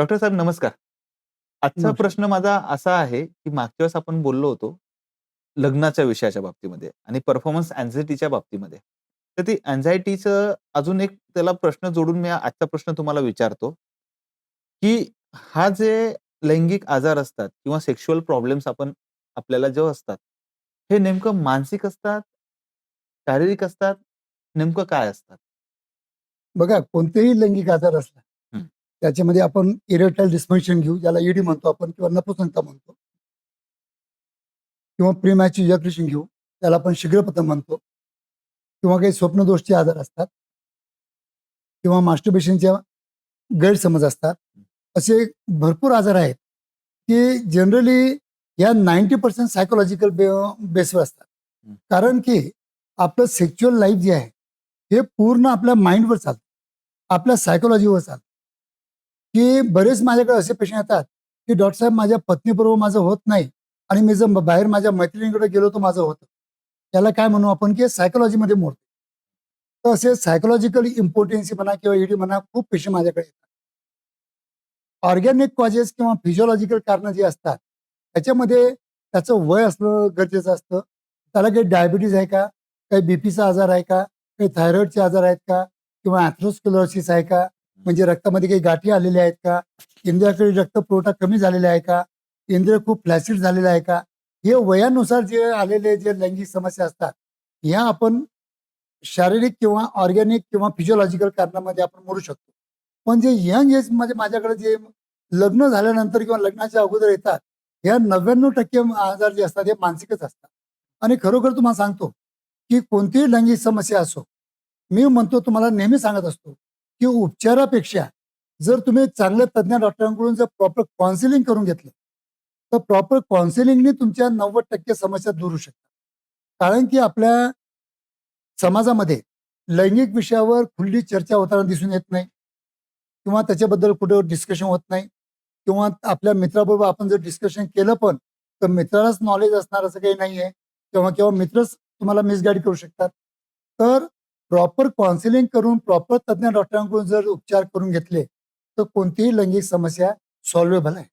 Doctor साहेब नमस्कार. आजचा. प्रश्न माझा असा आहे, की मागच्या वेळेस आपण बोललो होतो, लग्नाच्या विषयाच्या बाबतीमध्ये आणि परफॉर्मन्स अँक्झायटीच्या बाबतीमध्ये. तर ती अँक्झायटीचं अजून एक त्याला प्रश्न जोडून मी आजचा प्रश्न तुम्हाला विचारतो, की हा जे लैंगिक आजार असतात किंवा सेक्शुअल प्रॉब्लेम्स आपण आपल्याला जेव्हा असतात, हे नेमकं मानसिक असतात, शारीरिक असतात, नेमकं काय असतात? बघा कोणतेही लैंगिक आजार असला. त्याच्यामध्ये आपण इरेक्टाईल डिस्फंक्शन घेऊ ज्याला ईडी म्हणतो आपण किंवा नपुसंकता म्हणतो. किंवा प्रीमॅच इजॅक्युलेशन घेऊ त्याला आपण शीघ्रपतन म्हणतो. किंवा काही स्वप्नदोषचे आजार असतात. किंवा मास्टरबेशनच्या गैरसमज असतात. असे भरपूर आजार आहेत की जनरली या नाईन्टी पर्सेंट सायकोलॉजिकल बे बेसवर असतात. कारण की आपलं सेक्च्युअल लाईफ जे आहे हे पूर्ण आपल्या माइंडवर चालतं. आपल्या सायकोलॉजीवर चालतं. की बरेच माझ्याकडे असे पेशंट येतात की डॉक्टर साहेब माझ्या पत्नीबरोबर माझं होत नाही आणि मी जर बाहेर माझ्या मैत्रिणीकडे गेलो तर माझं होतं. त्याला काय म्हणू आपण की सायकोलॉजीमध्ये मोडतो. तर असे सायकोलॉजिकल इम्पॉर्टन्सी म्हणा किंवा ईडी म्हणा खूप पेशंट माझ्याकडे येतात. ऑर्गॅनिक कॉजेस किंवा फिजिओलॉजिकल कारणं जी असतात त्याच्यामध्ये त्याचं वय असणं गरजेचं असतं. त्याला काही डायबिटीज आहे का? काही बीपीचा आजार आहे का? काही थायरॉइडचे आजार आहेत का? किंवा अॅथ्रोस्क्युलोसिस आहे का? म्हणजे रक्तामध्ये काही गाठी आलेल्या आहेत का? इंद्रियाकडे रक्त पुरवठा कमी झालेला आहे का? इंद्रिय खूप फ्लॅसिड झालेलं आहे का? हे वयानुसार जे आलेले जे लैंगिक समस्या असतात ह्या आपण शारीरिक किंवा ऑर्गॅनिक किंवा फिजिओलॉजिकल कारणामध्ये आपण मोडू शकतो. पण जे यंग एजमध्ये माझ्याकडे जे लग्न झाल्यानंतर किंवा लग्नाच्या अगोदर येतात ह्या नव्याण्णव टक्के आजार जे असतात हे मानसिकच असतात. आणि खरोखर तुम्हाला सांगतो की कोणतीही लैंगिक समस्या असो मी म्हणतो तुम्हाला नेहमी सांगत असतो की उपचारापेक्षा जर तुम्ही चांगल्या तज्ज्ञ डॉक्टरांकडून जर प्रॉपर काउन्सिलिंग करून घेतलं तर प्रॉपर काउन्सिलिंगने तुमच्या नव्वद टक्के समस्या दूर होऊ शकतात. कारण की आपल्या समाजामध्ये लैंगिक विषयावर खुल्ली चर्चा होताना दिसून येत नाही किंवा त्याच्याबद्दल कुठे डिस्कशन होत नाही किंवा आपल्या मित्राबरोबर आपण जर डिस्कशन केलं पण तर मित्रालाच नॉलेज असणार असं काही नाही आहे किंवा किंवा मित्रच तुम्हाला मिसगाईड करू शकतात. तर प्रॉपर काउन्सिलिंग करून प्रॉपर तज्ज्ञ डॉक्टरांकडून जर उपचार करून घेतले तर कोणतीही लैंगिक समस्या सॉल्वेबल आहे